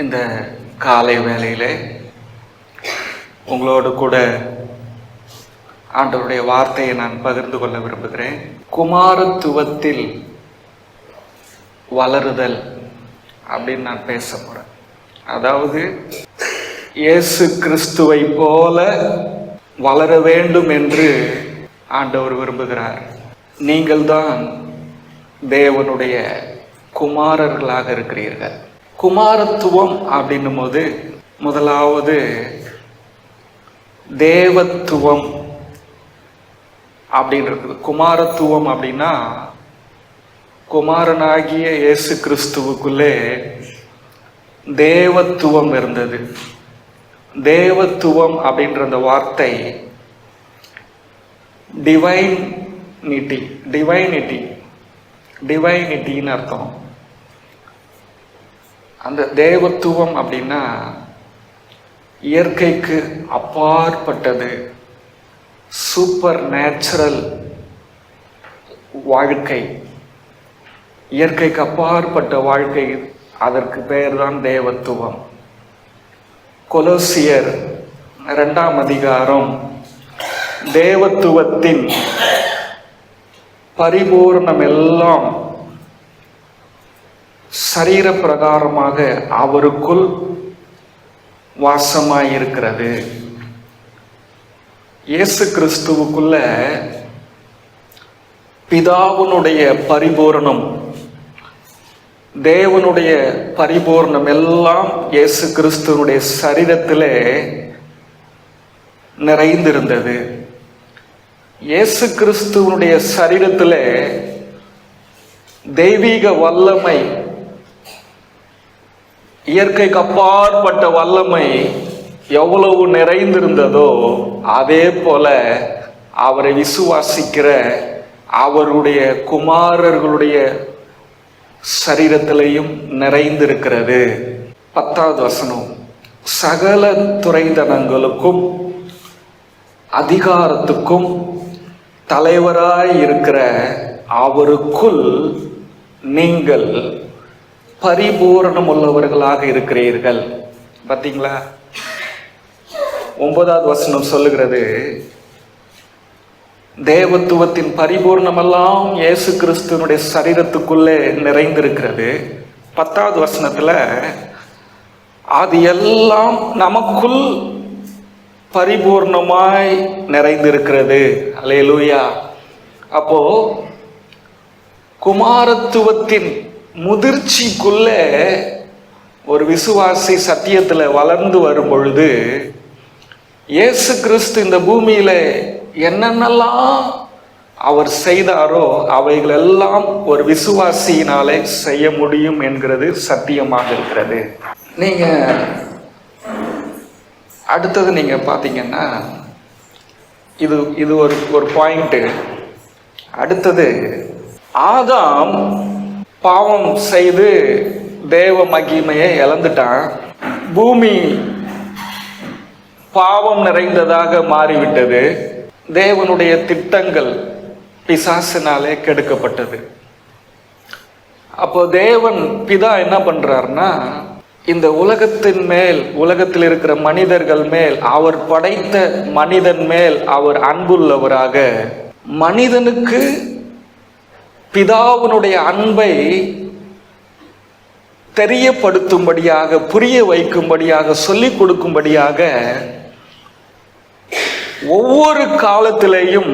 இந்த காலை வேளையிலே உங்களோடு கூட ஆண்டவருடைய வார்த்தையை நான் பகிர்ந்து கொள்ள விரும்புகிறேன். குமாரத்துவத்தில் வளருதல் அப்படின்னு நான் பேச போகிறேன் அதாவது இயேசு கிறிஸ்துவை போல வளர வேண்டும் என்று ஆண்டவர் விரும்புகிறார். நீங்கள்தான் தேவனுடைய குமாரர்களாக இருக்கிறீர்கள். குமாரத்துவம் அப்படின்னும் போது முதலாவது தேவத்துவம் அப்படின்னு இருக்குது குமாரத்துவம் அப்படின்னா குமாரனாகிய இயேசு கிறிஸ்துவுக்குள்ளே தேவத்துவம் இருந்தது. தேவத்துவம் அப்படின்ற அந்த வார்த்தை டிவைனிட்டி டிவைனிட்டி டிவைனிட்டின்னு அர்த்தம். அந்த தேவத்துவம் அப்படின்னா இயற்கைக்கு அப்பாற்பட்டது சூப்பர் நேச்சுரல் வாழ்க்கை. இயற்கைக்கு அப்பாற்பட்ட வாழ்க்கை அதற்கு பெயர் தான் தேவத்துவம். கொலோசியர் ரெண்டாம் அதிகாரம் தேவத்துவத்தின் பரிபூர்ணம் எல்லாம் சரீர பிரகாரமாக அவருக்குள் வாசமாயிருக்கிறது. இயேசு கிறிஸ்துவுக்குள்ள பிதாவுனுடைய பரிபூரணம் தேவனுடைய பரிபூர்ணம் எல்லாம் இயேசு கிறிஸ்துவனுடைய சரீரத்திலே நிறைந்திருந்தது. இயேசு கிறிஸ்துவனுடைய சரீரத்திலே தெய்வீக வல்லமை இயற்கைக்கு அப்பாற்பட்ட வல்லமை எவ்வளவு நிறைந்திருந்ததோ அதே போல அவரை விசுவாசிக்கிற அவருடைய குமாரர்களுடைய சரீரத்திலையும் நிறைந்திருக்கிறது. பத்தாவது வசனம். சகல துறைதனங்களுக்கும் அதிகாரத்துக்கும் தலைவராய் இருக்கிற அவருக்குள் நீங்கள் பரிபூரணம் உள்ளவர்களாக இருக்கிறீர்கள். பார்த்தீங்களா ஒன்பதாவது வசனம் சொல்லுகிறது தேவத்துவத்தின் பரிபூர்ணமெல்லாம் இயேசு கிறிஸ்துவனுடைய சரீரத்துக்குள்ளே நிறைந்திருக்கிறது. பத்தாவது வசனத்துல அது எல்லாம் நமக்குள் பரிபூர்ணமாய் நிறைந்திருக்கிறது. அலையலூயா அப்போ குமாரத்துவத்தின் முதிர்ச்சிக்குள்ளே ஒரு விசுவாசி சத்தியத்தில் வளர்ந்து வரும் பொழுது இயேசு கிறிஸ்து இந்த பூமியில என்னென்னலாம் அவர் செய்தாரோ அவைகளெல்லாம் ஒரு விசுவாசியினாலே செய்ய முடியும் என்கிறது சத்தியமாக இருக்கிறது. நீங்க அடுத்தது நீங்க பார்த்தீங்கன்னா இது இது ஒரு ஒரு பாயிண்ட்டு அடுத்தது ஆதாம் பாவம் செய்து தேவ மகிமையை இழந்துட்டான். பூமி பாவம் நிறைந்ததாக மாறிவிட்டது. தேவனுடைய திட்டங்கள் பிசாசினாலே கெடுக்கப்பட்டது. அப்போ தேவன் பிதா என்ன பண்றாருன்னா இந்த உலகத்தின் மேல் உலகத்தில் இருக்கிற மனிதர்கள் மேல் அவர் படைத்த மனிதன் மேல் அவர் அன்புள்ளவராக மனிதனுக்கு பிதாவினுடைய அன்பை தெரியப்படுத்தும்படியாக புரிய வைக்கும்படியாக சொல்லிக் கொடுக்கும்படியாக ஒவ்வொரு காலத்திலேயும்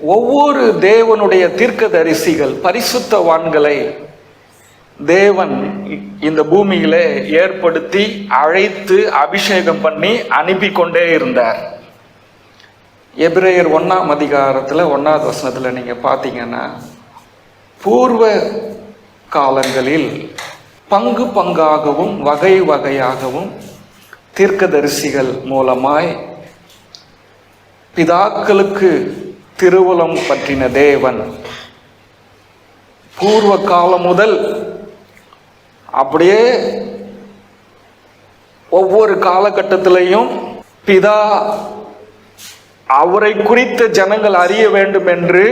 ஒவ்வொரு தேவனுடைய தீர்க்கதரிசிகள் பரிசுத்தவான்களை தேவன் இந்த பூமியில ஏற்படுத்தி அழைத்து அபிஷேகம் பண்ணி அனுப்பி கொண்டே இருந்தார். எபிரேயர் ஒன்னாம் அதிகாரத்தில் ஒன்னாவது வசனத்தில் நீங்கள் பார்த்தீங்கன்னா பூர்வ காலங்களில் பங்கு பங்காகவும் வகை வகையாகவும் தீர்க்கதரிசிகள் மூலமாய் பிதாக்களுக்கு திருவுளம் பற்றின தேவன். பூர்வ காலம் முதல் அப்படியே ஒவ்வொரு காலகட்டத்திலையும் பிதா அவரை குறித்த ஜனங்கள் அறிய வேண்டும் என்று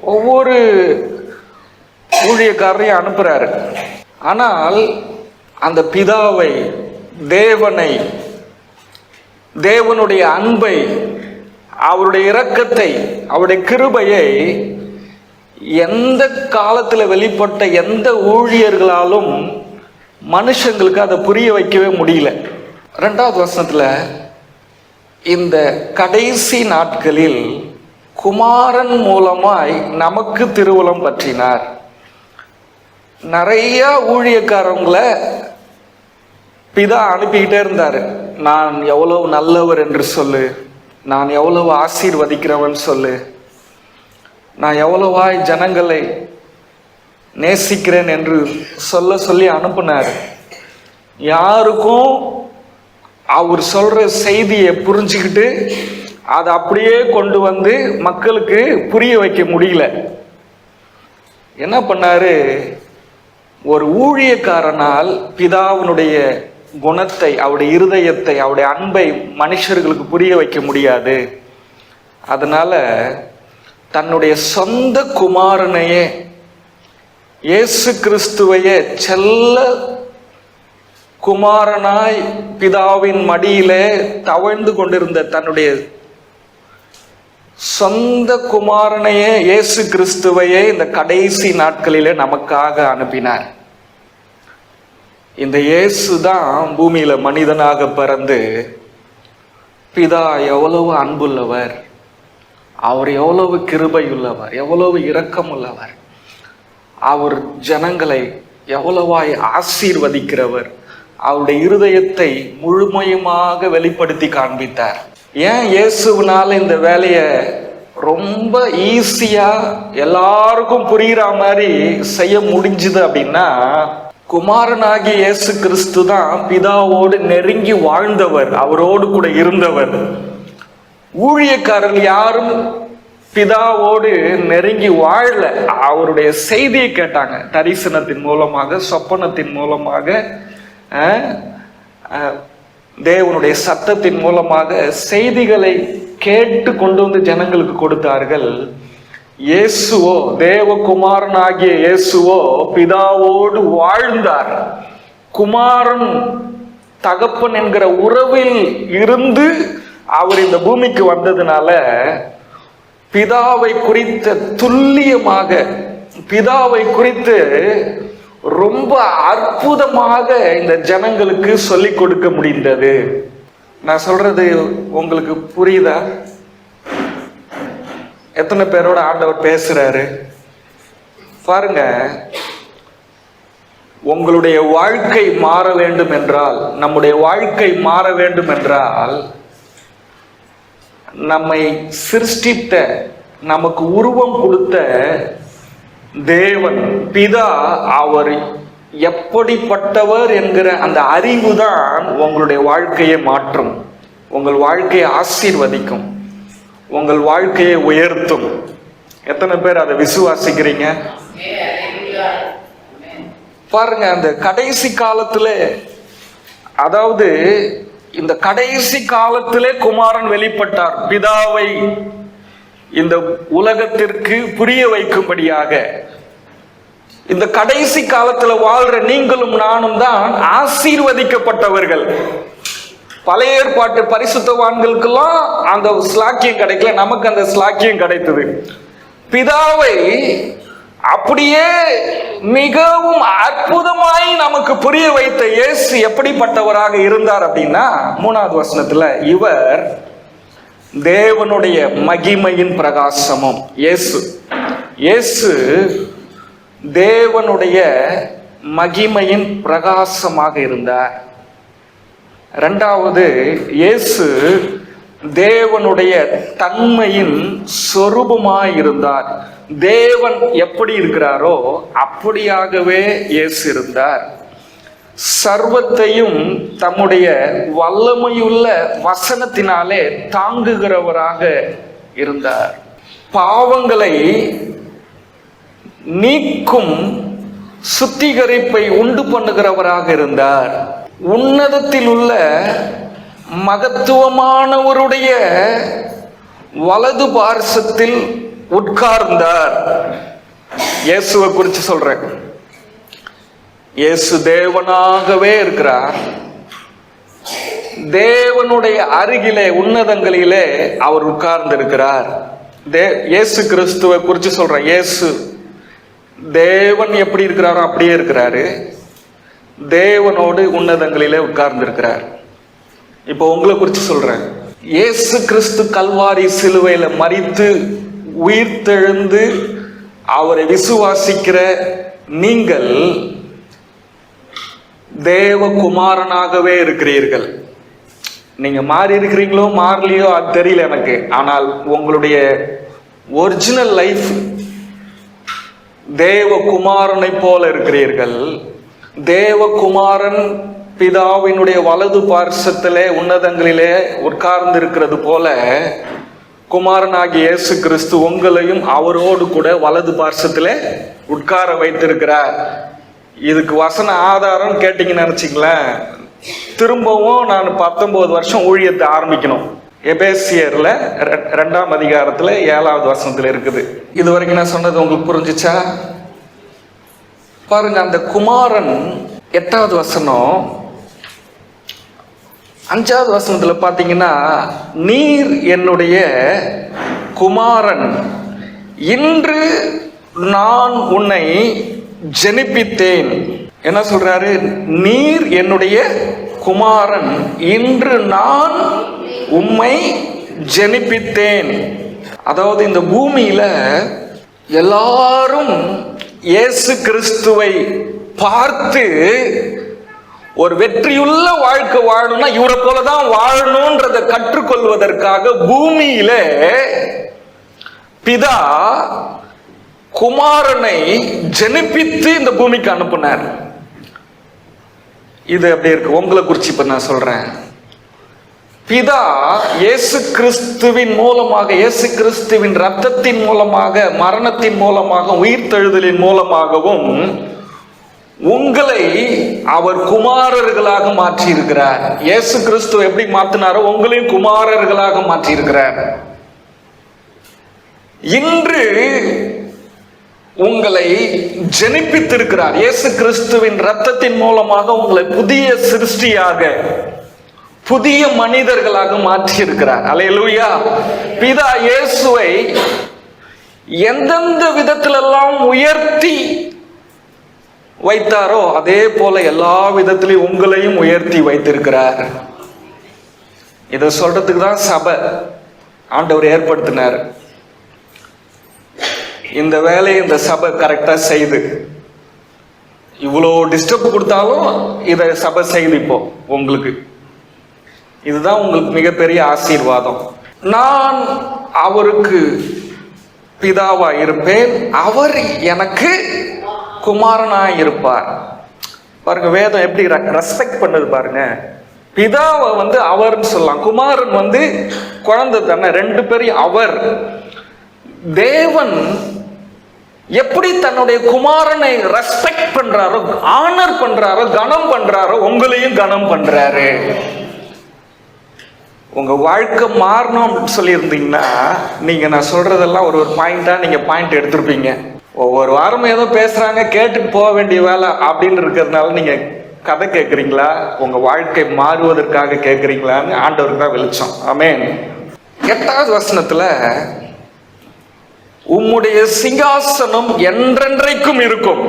ஒவ்வொரு ஊழியக்காரரையும் அனுப்புறாரு. ஆனால் அந்த பிதாவை தேவனை தேவனுடைய அன்பை அவருடைய இரக்கத்தை அவருடைய கிருபையை எந்த காலத்தில் வெளிப்பட்ட எந்த ஊழியர்களாலும் மனுஷங்களுக்கு அதை புரிய வைக்கவே முடியல. ரெண்டாவது வசனத்தில் இந்த கடைசி நாட்களில் குமாரன் மூலமாய் நமக்கு திருவுளம் பற்றினார். நிறைய ஊழியக்காரங்கள பிதா அனுப்பிக்கிட்டே இருந்தார். நான் எவ்வளவு நல்லவர் என்று சொல்லு. நான் எவ்வளவு ஆசீர்வதிக்கிறவன் சொல்லு. நான் எவ்வளவாய் ஜனங்களை நேசிக்கிறேன் என்று சொல்ல சொல்லி அனுப்புனார். யாருக்கும் அவர் சொல்ற செய்தியை புரிஞ்சுக்கிட்டு அதை அப்படியே கொண்டு வந்து மக்களுக்கு புரிய வைக்க முடியல. என்ன பண்ணாரு? ஒரு ஊழியக்காரனால் பிதாவினுடைய குணத்தை அவருடைய இருதயத்தை அவருடைய அன்பை மனுஷர்களுக்கு புரிய வைக்க முடியாது. அதனால தன்னுடைய சொந்த குமாரனையே இயேசு கிறிஸ்துவையே செல்ல குமாரனாய் பிதாவின் மடியிலே தவழ்ந்து கொண்டிருந்த தன்னுடைய சொந்த குமாரனையே இயேசு கிறிஸ்துவையே இந்த கடைசி நாட்களிலே நமக்காக அனுப்பினார். இந்த இயேசு தான் பூமியில் மனிதனாக பிறந்து பிதா எவ்வளவு அன்புள்ளவர் அவர் எவ்வளவு கிருபையுள்ளவர் எவ்வளவு இரக்கமுள்ளவர். அவர் ஜனங்களை எவ்வளவாய் ஆசீர்வதிக்கிறவர். அவருடைய இருதயத்தை முழுமையுமாக வெளிப்படுத்தி காண்பித்தார். ஏன் இயேசுவினால இந்த வேலையை ரொம்ப ஈஸியாக எல்லாருக்கும் புரிகிற மாதிரி செய்ய முடிஞ்சுது அப்படின்னா குமாரனாகி இயேசு கிறிஸ்து தான் பிதாவோடு நெருங்கி வாழ்ந்தவர் அவரோடு கூட இருந்தவர். ஊழியக்காரர்கள் யாரும் பிதாவோடு நெருங்கி வாழல. அவருடைய செய்தியை கேட்டாங்க. தரிசனத்தின் மூலமாக சொப்பனத்தின் மூலமாக தேவனுடைய சத்தத்தின் மூலமாக செய்திகளை கேட்டு கொண்டு வந்து ஜனங்களுக்கு கொடுத்தார்கள். இயேசுவோ தேவகுமாரனாகிய இயேசுவோ பிதாவோடு வாழ்ந்தார். குமாரன் தகப்பன் என்கிற உறவில் இருந்து அவர் இந்த பூமிக்கு வந்ததுனால பிதாவை குறித்த துல்லியமாக பிதாவை குறித்து ரொம்ப அற்புதமாக இந்த ஜனங்களுக்கு சொல்லிக் கொடுக்க முடிந்தது. நான் சொல்றது உங்களுக்கு புரியுதா? எத்தனை பேரோட ஆண்டவர் பேசுறாரு? பாருங்க. உங்களுடைய வாழ்க்கை மாற வேண்டும் என்றால் நம்முடைய வாழ்க்கை மாற வேண்டும் என்றால் நம்மை சிருஷ்டித்த நமக்கு உருவம் கொடுத்த தேவன் பிதா அவர் எப்படிப்பட்டவர் என்கிற அந்த அறிவு தான் உங்களுடைய வாழ்க்கையை மாற்றும் உங்கள் வாழ்க்கையை ஆசீர்வதிக்கும். உங்கள் வாழ்க்கையை உயர்த்தும். எத்தனை பேர் அதை விசுவாசிக்கிறீங்க? பாருங்க அந்த கடைசி காலத்துல அதாவது இந்த கடைசி காலத்திலே குமாரன் வெளிப்பட்டார். பிதாவை இந்த உலகத்திற்கு புரிய வைக்கும்படியாக. இந்த கடைசி காலத்துல வாழ்ற நீங்களும் நானும் தான் ஆசீர்வதிக்கப்பட்டவர்கள். பழைய ஏற்பாட்டு பரிசுத்தவான்களுக்கெல்லாம் அந்த ஸ்லாக்கியம் கிடைக்கல. நமக்கு அந்த ஸ்லாக்கியம் கிடைத்தது. பிதாவை அப்படியே மிகவும் அற்புதமாய் நமக்கு புரிய வைத்த இயேசு எப்படிப்பட்டவராக இருந்தார் அப்படின்னா மூணாவது வசனத்துல இவர் தேவனுடைய மகிமையின் பிரகாசமும். இயேசு. இயேசு தேவனுடைய மகிமையின் பிரகாசமாக இருந்தார். ரெண்டாவது இயேசு தேவனுடைய தன்மையின் சொரூபமாய் இருந்தார் தேவன் எப்படி இருக்கிறாரோ அப்படியாகவே இயேசு இருந்தார். சர்வத்தையும் தம்முடைய வல்லமையுள்ள வசனத்தினாலே தாங்குகிறவராக இருந்தார். பாவங்களை நீக்கும் சுத்திகரிப்பை உண்டு பண்ணுகிறவராக இருந்தார். உன்னதத்தில் உள்ள மகத்துவமானவருடைய வலது பார்சத்தில் உட்கார்ந்தார். இயேசுவை குறித்து சொல்றேன். இயேசு தேவனாகவே இருக்கிறார். தேவனுடைய அருகிலே உன்னதங்களிலே அவர் உட்கார்ந்து இருக்கிறார் தே இயேசு கிறிஸ்துவை குறித்து சொல்றேன். இயேசு தேவன் எப்படி இருக்கிறாரோ அப்படியே இருக்கிறாரு. தேவனோடு உன்னதங்களிலே உட்கார்ந்திருக்கிறார். இப்போ உங்களை குறித்து சொல்றேன். இயேசு கிறிஸ்து கல்வாரி சிலுவையில் மறித்து உயிர்த்தெழுந்து அவரை விசுவாசிக்கிற நீங்கள் தேவகுமாரனாகவே இருக்கிறீர்கள். நீங்க மாறி இருக்கிறீங்களோ மாறலையோ அது தெரியல எனக்கு. ஆனால் உங்களுடைய ஒரிஜினல் லைஃப் தேவகுமாரனை போல இருக்கிறீர்கள். தேவகுமாரன் பிதாவினுடைய வலது பார்சத்திலே உன்னதங்களிலே உட்கார்ந்து இருக்கிறது போல குமாரனாகிய இயேசு கிறிஸ்து உங்களையும் அவரோடு கூட வலது பார்சத்திலே உட்கார வைத்திருக்கிறார். இதுக்கு வசன ஆதாரம் கேட்டிங்கன்னு நினைச்சிங்களேன். திரும்பவும் நான் பத்தொன்பது வருஷம் ஊழியத்தை ஆரம்பிக்கணும். எபேசியர்ல ரெ- ரெண்டாம் அதிகாரத்துல ஏழாவது வசனத்துல இருக்குது. இது வரைக்கும் நான் சொன்னது உங்களுக்கு புரிஞ்சுச்சா? பாருங்க அந்த குமாரன் எட்டாவது வசனம். அஞ்சாவது வசனத்தில் பார்த்தீங்கன்னா நீர் என்னுடைய குமாரன் இன்று நான் உன்னை ஜெனிப்பித்தேன். என்ன சொல்றாரு? நீர் என்னுடைய குமாரன் இன்று நான் உம்மை ஜெனிப்பித்தேன். அதாவது இந்த பூமியில எல்லாரும் இயேசு கிறிஸ்துவை பார்த்து ஒரு வெற்றியுள்ள வாழ்க்கை வாழணும்னா இவரை போலதான் வாழணுன்றதை கற்றுக்கொள்வதற்காக பூமியில பிதா குமாரனை ஜெனிப்பித்து இந்த பூமிக்கு அனுப்புனார். இது அப்படி இருக்கு? உங்களை குறிச்சு இப்ப நான் சொல்றேன். பிதா இயேசு கிறிஸ்துவின் மூலமாக இயேசு கிறிஸ்துவின் ரத்தத்தின் மூலமாக மரணத்தின் மூலமாக உயிர்த்தெழுதலின் மூலமாகவும் உங்களை அவர் குமாரர்களாக மாற்றியிருக்கிறார். இயேசு கிறிஸ்துவ எப்படி மாத்தினாரோ உங்களையும் குமாரர்களாக மாற்றியிருக்கிறார். இன்று உங்களை ஜெனிப்பித்திருக்கிறார். இயேசு கிறிஸ்துவின் ரத்தத்தின் மூலமாக உங்களை புதிய சிருஷ்டியாக புதிய மனிதர்களாக மாற்றி இருக்கிறார் அலையலூயா பிதா இயேசுவை எந்தெந்த விதத்திலெல்லாம் உயர்த்தி வைத்தாரோ அதே போல எல்லா விதத்திலையும் உங்களையும் உயர்த்தி வைத்திருக்கிறார். இதை சொல்றதுக்கு தான் சபை ஆண்டவர் ஏற்படுத்தினார். இந்த வேலையை இந்த சபை கரெக்டா செய்து. இவ்வளோ டிஸ்டர்ப் கொடுத்தாலும் இதை சபை செய்து இப்போ உங்களுக்கு. இதுதான் உங்களுக்கு மிகப்பெரிய ஆசீர்வாதம். நான் அவருக்கு பிதாவா இருப்பேன் அவர் எனக்கு குமாரனா இருப்பார் பாருங்க வேதம் எப்படி ரெஸ்பெக்ட் பண்ணுது பாருங்க. பிதாவை வந்து அவர்னு சொல்லலாம். குமாரன் வந்து குழந்தை தானே ரெண்டு பேரையும் அவர். தேவன் எப்படி தன்னுடைய குமாரனை ரெஸ்பெக்ட் பண்றாரோ ஆனர் பண்றாரோ கனம் பண்றாரோ உங்களையும் கனம் பண்றாரு. உங்கள் வாழ்க்கை மாறணும் அப்படின்னு சொல்லியிருந்தீங்கன்னா நீங்கள் நான் சொல்கிறதெல்லாம் ஒரு ஒரு பாயிண்ட்டாக நீங்கள் பாயிண்ட் எடுத்திருப்பீங்க. ஒவ்வொரு வாரமும் ஏதோ பேசுகிறாங்க கேட்டுட்டு போக வேண்டிய வேலை அப்படின்னு இருக்கிறதுனால நீங்கள் கதை கேட்குறீங்களா உங்கள் வாழ்க்கை மாறுவதற்காக கேட்குறீங்களான்னு ஆண்டவருக்கு தான் வெளிச்சம். ஆமேன். எட்டாவது வசனத்தில் உம்முடைய சிங்காசனம் என்றென்றைக்கும் இருக்கும்.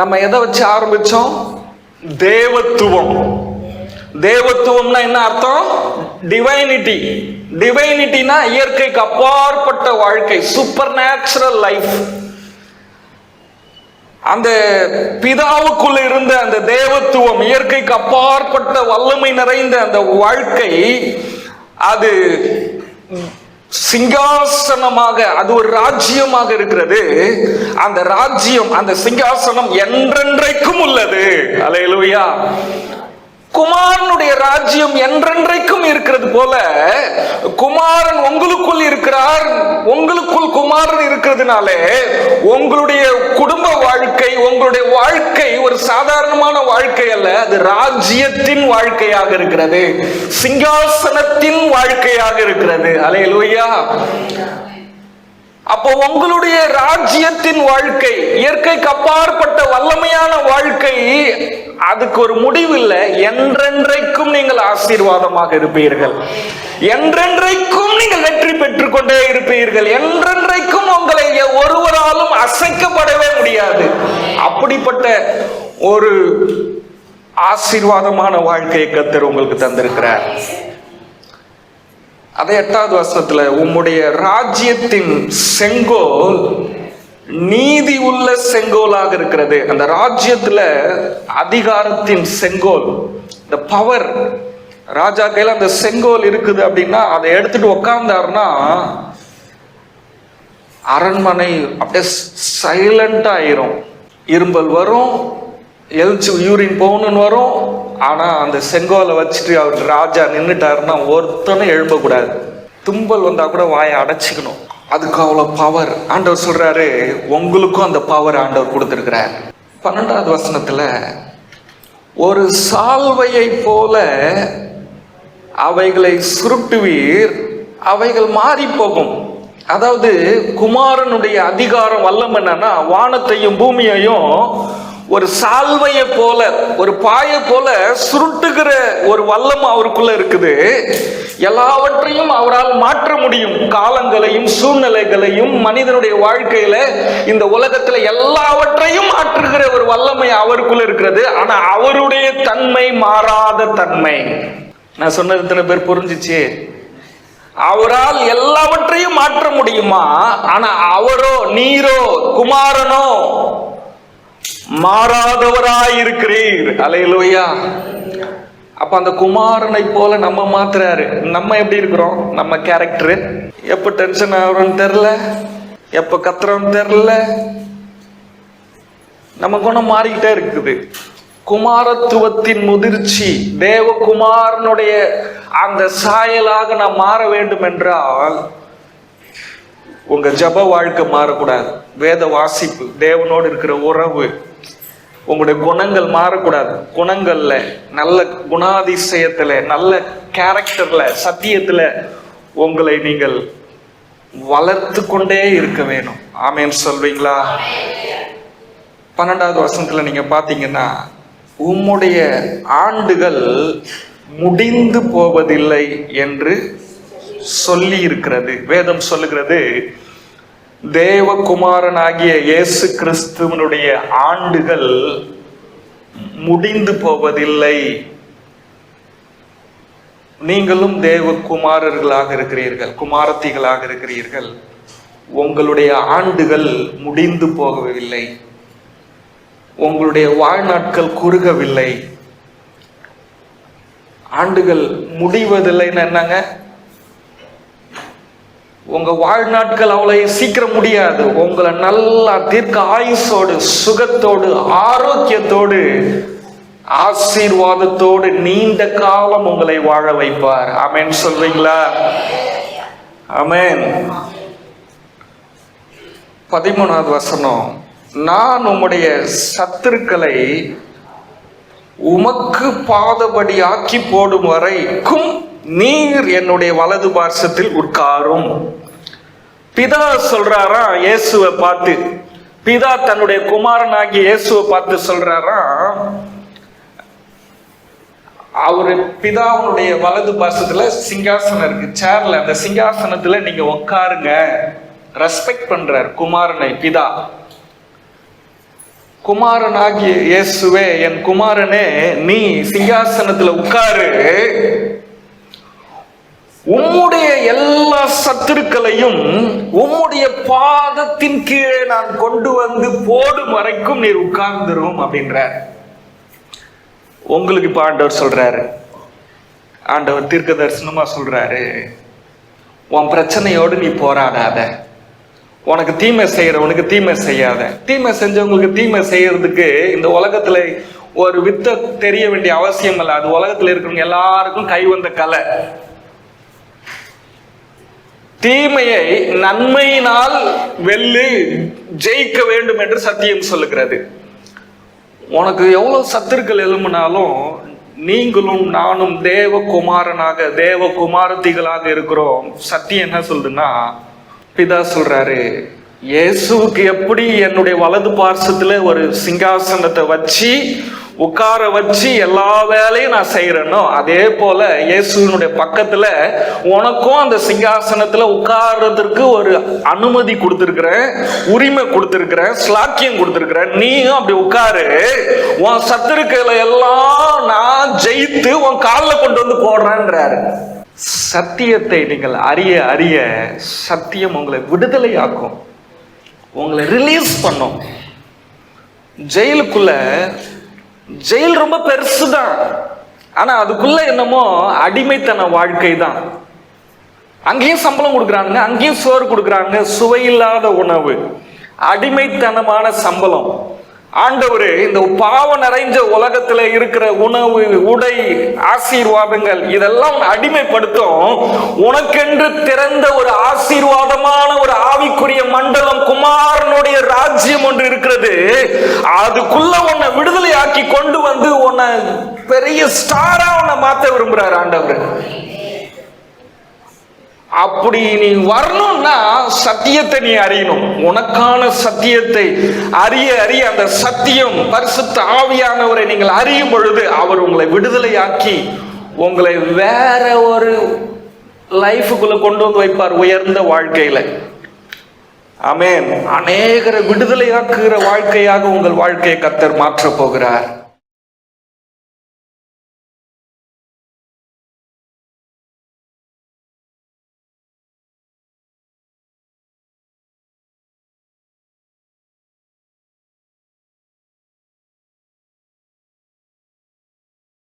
நம்ம எதை வச்சு ஆரம்பித்தோம் தேவத்துவம். தேவத்துவம்னா என்ன அர்த்தம்? டிவைனிட்டி டிவைனிட்டினா இயற்கைக்கு அப்பாற்பட்ட வாழ்க்கை சூப்பர் நேச்சுரல் லைஃப் அந்த பிதாவுக்குள் இருந்த அந்த தேவத்துவம் இயற்கைக்கு அப்பாற்பட்ட வல்லமை நிறைந்த அந்த வாழ்க்கை அது சிங்காசனமாக அது ஒரு ராஜ்யமாக இருக்கிறது. அந்த ராஜ்யம் அந்த சிங்காசனம் என்றென்றைக்கும் உள்ளது. அலையலுயா குமாரனுடைய ராஜ்யம் என்றென்றைக்கும் இருக்கிறது போல குமாரன் உங்களுக்குள் இருக்கிறார் உங்களுக்குள் குமாரன் இருக்கிறதுனாலே உங்களுடைய குடும்ப வாழ்க்கை உங்களுடைய வாழ்க்கை ஒரு சாதாரணமான வாழ்க்கை அல்ல அது ராஜ்யத்தின் வாழ்க்கையாக இருக்கிறது சிங்காசனத்தின் வாழ்க்கையாக இருக்கிறது. அலையலுயா. அப்போ உங்களுடைய ராஜ்யத்தின் வாழ்க்கை இயற்கைக்கு அப்பாற்பட்ட வல்லமையான வாழ்க்கை அதுக்கு ஒரு முடிவு இல்லை என்றென்றைக்கும் நீங்கள் ஆசீர்வாதமாக இருப்பீர்கள். என்றென்றைக்கும் நீங்கள் வெற்றி பெற்றுக் கொண்டே இருப்பீர்கள். என்றென்றைக்கும் உங்களை ஒருவராலும் அசைக்கப்படவே முடியாது. அப்படிப்பட்ட ஒரு ஆசீர்வாதமான வாழ்க்கையை கத்தர் உங்களுக்கு தந்திருக்கிறார். அதை எட்டாவது வருஷத்துல உம்முடைய ராஜ்யத்தின் செங்கோல் நீதி உள்ள செங்கோலாக இருக்கிறது. அந்த ராஜ்யத்துல அதிகாரத்தின் செங்கோல் இந்த பவர் ராஜா கையில அந்த செங்கோல் இருக்குது அப்படின்னா அதை எடுத்துட்டு உக்காந்தாருன்னா அரண்மனை அப்படியே சைலண்டா ஆயிரும். இரும்பல் வரும் எழுச்சி யூரின் போகணும்னு வரும் ஆனா அந்த செங்கோலை வச்சுட்டு அவர் ராஜா நின்றுட்டாருன்னா ஒருத்தனும் எழும்பக்கூடாது. தும்பல் வந்தா கூட வாயை அடைச்சிக்கணும். அதுக்கு அவ்வளோ பவர் ஆண்டவர் சொல்றாரு உங்களுக்கும் அந்த பவர் ஆண்டவர் கொடுத்துருக்கிறார். பன்னெண்டாவது வசனத்துல ஒரு சால்வையை போல அவைகளை சுருட்டுவீர் அவைகள் மாறி போகும் அதாவது குமாரனுடைய அதிகாரம் வல்லம் என்னன்னா வானத்தையும் பூமியையும் ஒரு சால்வையை போல ஒரு பாயை போல சுருட்டுகிற ஒரு வல்லம் அவருக்குள்ள இருக்குது. எல்லாவற்றையும் அவரால் மாற்ற முடியும். காலங்களையும் சூழ்நிலைகளையும் மனிதனுடைய வாழ்க்கையில இந்த உலகத்துல எல்லாவற்றையும் மாற்றுகிற ஒரு வல்லமை அவருக்குள்ள இருக்கிறது. ஆனா அவருடைய தன்மை மாறாத தன்மை. நான் சொன்னது இத்தனை பேர் புரிஞ்சிச்சு? அவரால் எல்லாவற்றையும் மாற்ற முடியுமா? ஆனா அவரோ நீரோ குமாரனோ மாறாதவராய் இருக்கிறீர் அலையலோயா அப்ப அந்த குமாரனை போல நம்ம மாத்துறாரு. நம்ம எப்படி இருக்கிறோம்? நம்ம கேரக்டர் எப்ப டென்ஷன் ஆகுறோம்னு தெரில எப்ப கத்துறோம்னு தெரில நம்ம குணம் மாறிக்கிட்டே இருக்குது. குமாரத்துவத்தின் முதிர்ச்சி தேவகுமாரனுடைய அந்த சாயலாக நாம் மாற வேண்டும் என்றால் உங்க ஜப வாழ்க்கை மாறக்கூடாது. வேத வாசிப்பு தேவனோடு இருக்கிற உறவு உங்களுடைய குணங்கள் மாறக்கூடாது. குணங்கள்ல நல்ல குணாதிசயத்துல நல்ல கேரக்டர்ல சத்தியத்துல உங்களை நீங்கள் வளர்த்து கொண்டே இருக்க வேணும். ஆமேன்னு சொல்வீங்களா? பன்னெண்டாவது வருஷத்துல நீங்க பாத்தீங்கன்னா உம்முடைய ஆண்டுகள் முடிந்து போவதில்லை என்று சொல்லி இருக்கிறது வேதம் சொல்லுகிறது தேவகுமாரனாகிய இயேசு கிறிஸ்துவனுடைய ஆண்டுகள் முடிந்து போவதில்லை. நீங்களும் தேவகுமாரர்களாக இருக்கிறீர்கள் குமாரத்திகளாக இருக்கிறீர்கள். உங்களுடைய ஆண்டுகள் முடிந்து போகவில்லை. உங்களுடைய வாழ்நாட்கள் குறுகவில்லை. ஆண்டுகள் முடிவதில்லைன்னு என்னங்க? உங்க வாழ்நாட்கள் அவ்வளோ சீக்கிரம் முடியாது. உங்களை நல்லா தீர்க்க ஆயுசோடு சுகத்தோடு ஆரோக்கியத்தோடு ஆசீர்வாதத்தோடு நீண்ட காலம் உங்களை வாழ வைப்பார். அமேன் சொல்றீங்களா? அமேன் பதிமூணாவது வசனம். நான் உம்முடைய சத்துருக்களை உமக்கு பாதபடி ஆக்கி போடும் வரைக்கும் நீர் என்னுடைய வலது பார்சத்தில் உட்காரும். பிதா சொல்றாரா இயேசுவை பார்த்து. பிதா தன்னுடைய குமாரனாகி இயேசுவை பார்த்து சொல்றாரா அவரு பிதாவுடைய வலது பாசத்துல சிங்காசனம் இருக்கு. சேர்ல அந்த சிங்காசனத்துல நீங்க உட்காருங்க. ரெஸ்பெக்ட் பண்றார் குமாரனை பிதா. குமாரனாகிய இயேசுவே என் குமாரனே நீ சிங்காசனத்துல உட்காரு. உம்முடைய எல்லா சத்துருக்களையும் உம்முடைய பாதத்தின் கீழே நான் கொண்டு வந்து போடும் வரைக்கும் நீர் உட்கார்ந்துரும் அப்படின்றார். உங்களுக்கு இப்போ ஆண்டவர் சொல்றாரு. ஆண்டவர் தீர்க்க தரிசனமா சொல்றாரு. உன் பிரச்சனையோடு நீ போராடாத. உனக்கு தீமை செய்யறவனுக்கு தீமை செய்யாத. தீமை செஞ்சவங்களுக்கு தீமை செய்யறதுக்கு இந்த உலகத்துல ஒரு வித்த தெரிய வேண்டிய அவசியம் இல்லை. அது உலகத்துல இருக்கிறவங்க எல்லாருக்கும் கை வந்த கலை. தீமையை நன்மையினால் வெல்லு ஜெயிக்க வேண்டும் என்று சத்தியம் சொல்லுகிறது. உனக்கு எவ்வளவு சத்துருக்கள் எழும்பினாலும் நீங்களும் நானும் தேவகுமாரனாக தேவகுமாரத்திகளாக இருக்கிறோம். சத்தியம் என்ன சொல்லுதுன்னா பிதா சொல்றாரு இயேசுவுக்கு எப்படி என்னுடைய வலது பார்சத்துல ஒரு சிங்காசனத்தை வச்சு உட்கார வச்சு எல்லா வேலையும் நான் செய்யறேனோ அதே போல இயேசுவினுடைய பக்கத்துல உனக்கும் அந்த சிங்காசனத்துல உட்கார்றதுக்கு ஒரு அனுமதி கொடுத்துருக்குறேன் உரிமை கொடுத்துருக்குறேன் ஸ்லாக்கியம் கொடுத்துருக்குறேன். நீயும் அப்படி உட்காரு. உன் சத்துருக்களை எல்லாம் நான் ஜெயித்து உன் காலில் கொண்டு வந்து போடுறேன்றாரு. சத்தியத்தை நீங்கள் அறிய அறிய சத்தியம் உங்களை விடுதலையாக்கும். உங்களை ரிலீஸ் பண்ணும். ஜெயிலுக்குள்ள ஜெயில் ரொம்ப பெருசு தான் ஆனா அதுக்குள்ள என்னமோ அடிமைத்தன வாழ்க்கை தான் அங்கேயும் சம்பளம் கொடுக்குறாங்க அங்கேயும் சோறு கொடுக்குறாங்க சுவையில்லாத உணவு. அடிமைத்தனமான சம்பளம். ஆண்டவரே இந்த பாவம் நிறைஞ்ச உலகத்துல இருக்கிற உணவு உடை ஆசீர்வாதங்கள் இதெல்லாம் அடிமைப்படுத்தும். உனக்கென்று திறந்த ஒரு ஆசீர்வாதமான ஒரு ஆவிக்குரிய மண்டலம் குமாரனுடைய ராஜ்யம் ஒன்று இருக்கிறது. அதுக்குள்ள உன்னை விடுதலை ஆக்கி கொண்டு வந்து உன்னை பெரிய ஸ்டாரா உன்னை மாத்த விரும்புறாரு ஆண்டவர். அப்படி நீ வரணும்னா சத்தியத்தை நீ அறியணும். உனக்கான சத்தியத்தை அறிய அறிய அந்த சத்தியம் பரிசுத்த ஆவியானவரை நீங்கள் அறியும் பொழுது அவர் உங்களை விடுதலையாக்கி உங்களை வேற ஒரு லைஃபுக்குள்ள கொண்டு வந்து வைப்பார் உயர்ந்த வாழ்க்கையில. அமேன் அநேகரை விடுதலையாக்குகிற வாழ்க்கையாக உங்கள் வாழ்க்கையை கத்தர் மாற்றப் போகிறார்.